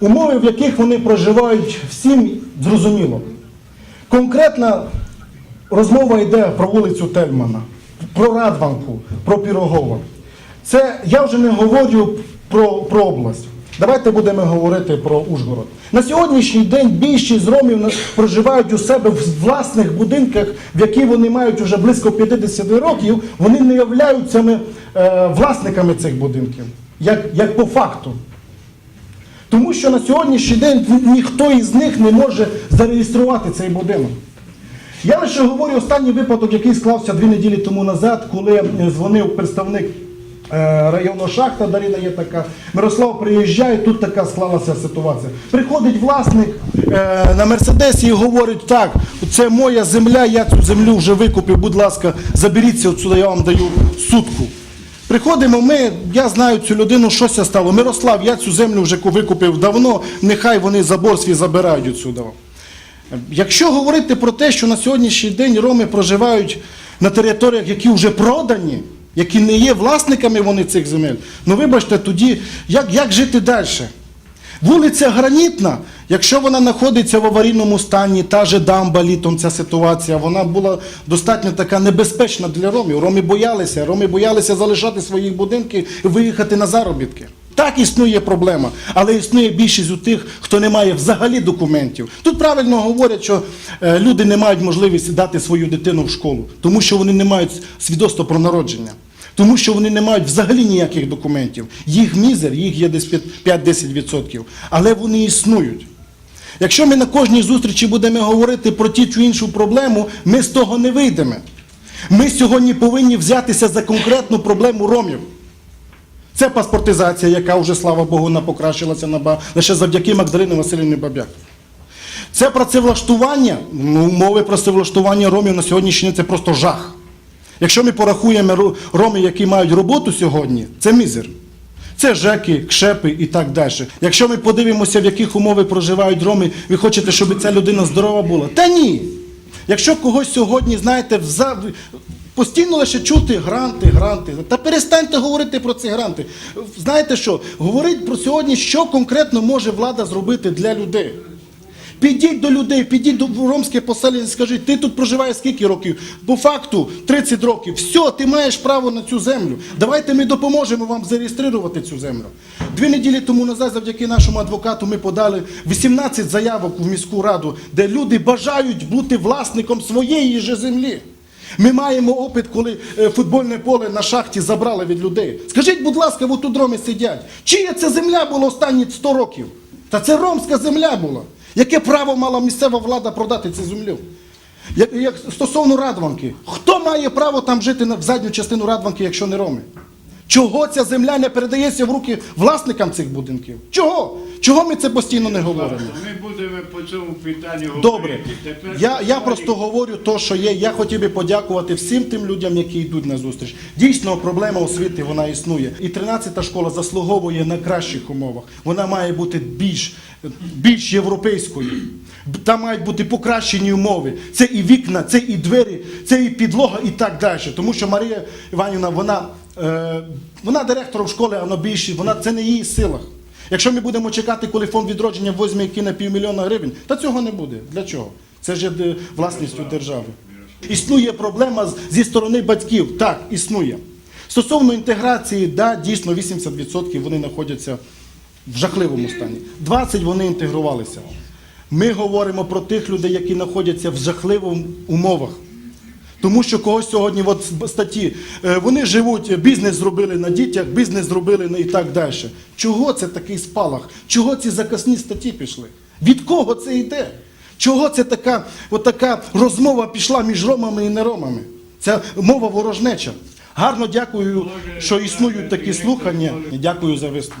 Умови, в яких вони проживають, всім зрозуміло. Конкретна розмова йде про вулицю Тельмана, про Радванку, про Пірогова. Це я вже не говорю про, про область. Давайте будемо говорити про Ужгород. На сьогоднішній день більшість ромів проживають у себе в власних будинках, в які вони мають вже близько 50 років. Вони не являються е, власниками цих будинків, як, як по факту. Тому що на сьогоднішній день ніхто із них не може зареєструвати цей будинок. Я лише говорю останній випадок, який склався дві неділі тому назад, коли е, дзвонив представник е, району шахта, Дарина є така. Мирослав приїжджає, тут така склалася ситуація. Приходить власник е, на Мерседесі і говорить, так, це моя земля, я цю землю вже викупив, будь ласка, заберіться отсюди, я вам даю сутку. Приходимо ми, я знаю цю людину, щося стало. Мирослав, я цю землю вже викупив давно, нехай вони забор свій забирають отсюди. Якщо говорити про те, що на сьогоднішній день роми проживають на територіях, які вже продані, які не є власниками вони цих земель, ну вибачте, тоді як, як жити далі? Вулиця Гранітна, якщо вона знаходиться в аварійному стані, та же дамба літом ця ситуація, вона була достатньо така небезпечна для ромів. Роми боялися, роми боялися залишати свої будинки і виїхати на заробітки. Так існує проблема, але існує більшість у тих, хто не має взагалі документів. Тут правильно говорять, що е, люди не мають можливість дати свою дитину в школу, тому що вони не мають свідоцтва про народження. Тому що вони не мають взагалі ніяких документів. Їх мізер, їх є десь під 5-10%. Але вони існують. Якщо ми на кожній зустрічі будемо говорити про ті чи іншу проблему, ми з того не вийдемо. Ми сьогодні повинні взятися за конкретну проблему ромів. Це паспортизація, яка вже, слава Богу, вона покращилася наба- лише завдяки Магдалині Васильівні Бабяк. Це працевлаштування, ну, умови працевлаштування ромів на сьогоднішній це просто жах. Якщо ми порахуємо ро- роми, які мають роботу сьогодні, це мізер. Це ЖЕКи, кшепи і так далі. Якщо ми подивимося, в яких умовах проживають роми, ви хочете, щоб ця людина здорова була? Та ні. Якщо когось сьогодні, знаєте, взав... постійно лише чути гранти, гранти, та перестаньте говорити про ці гранти. Знаєте що? Говорить про сьогодні, що конкретно може влада зробити для людей. Підіть до людей, підіть до ромське поселення скажіть, ти тут проживаєш скільки років? По факту 30 років. Все, ти маєш право на цю землю. Давайте ми допоможемо вам зареєструвати цю землю. Дві неділі тому назад, завдяки нашому адвокату, ми подали 18 заявок в міську раду, де люди бажають бути власником своєї же землі. Ми маємо опит, коли е, футбольне поле на шахті забрали від людей. Скажіть, будь ласка, от тут роми сидять. Чия це земля була останні 100 років? Та це ромська земля була. Яке право мала місцева влада продати цю землю? Як, як стосовно Радванки, хто має право там жити в задню частину Радванки, якщо не роми? Чого ця земля не передається в руки власникам цих будинків? Чого? Чого ми це постійно не говоримо? Ми будемо по цьому питанню говорити. Добре, я, я просто говорю то, що є. Я хотів би подякувати всім тим людям, які йдуть на зустріч. Дійсно, проблема освіти вона існує. І 13-та школа заслуговує на кращих умовах. Вона має бути більш, більш європейською. Там мають бути покращені умови. Це і вікна, це і двері, це і підлога, і так далі. Тому що Марія Іванівна, вона, е, вона директором школи, а вона більше, вона це не її силах. Якщо ми будемо чекати, коли фонд відродження візьме і кине півмільйона гривень, та цього не буде. Для чого? Це ж є власністю держави. Існує проблема зі сторони батьків. Так, існує. Стосовно інтеграції, да, дійсно 80% вони знаходяться в жахливому стані. 20 вони інтегрувалися. Ми говоримо про тих людей, які знаходяться в жахливих умовах. Тому що когось сьогодні, от з статті, е, вони живуть, бізнес зробили на дітях, бізнес зробили і так далі. Чого це такий спалах? Чого ці заказні статті пішли? Від кого це йде? Чого це така, от така розмова пішла між ромами і неромами? Це мова ворожнеча. Гарно дякую, що існують такі слухання. Дякую за виступ.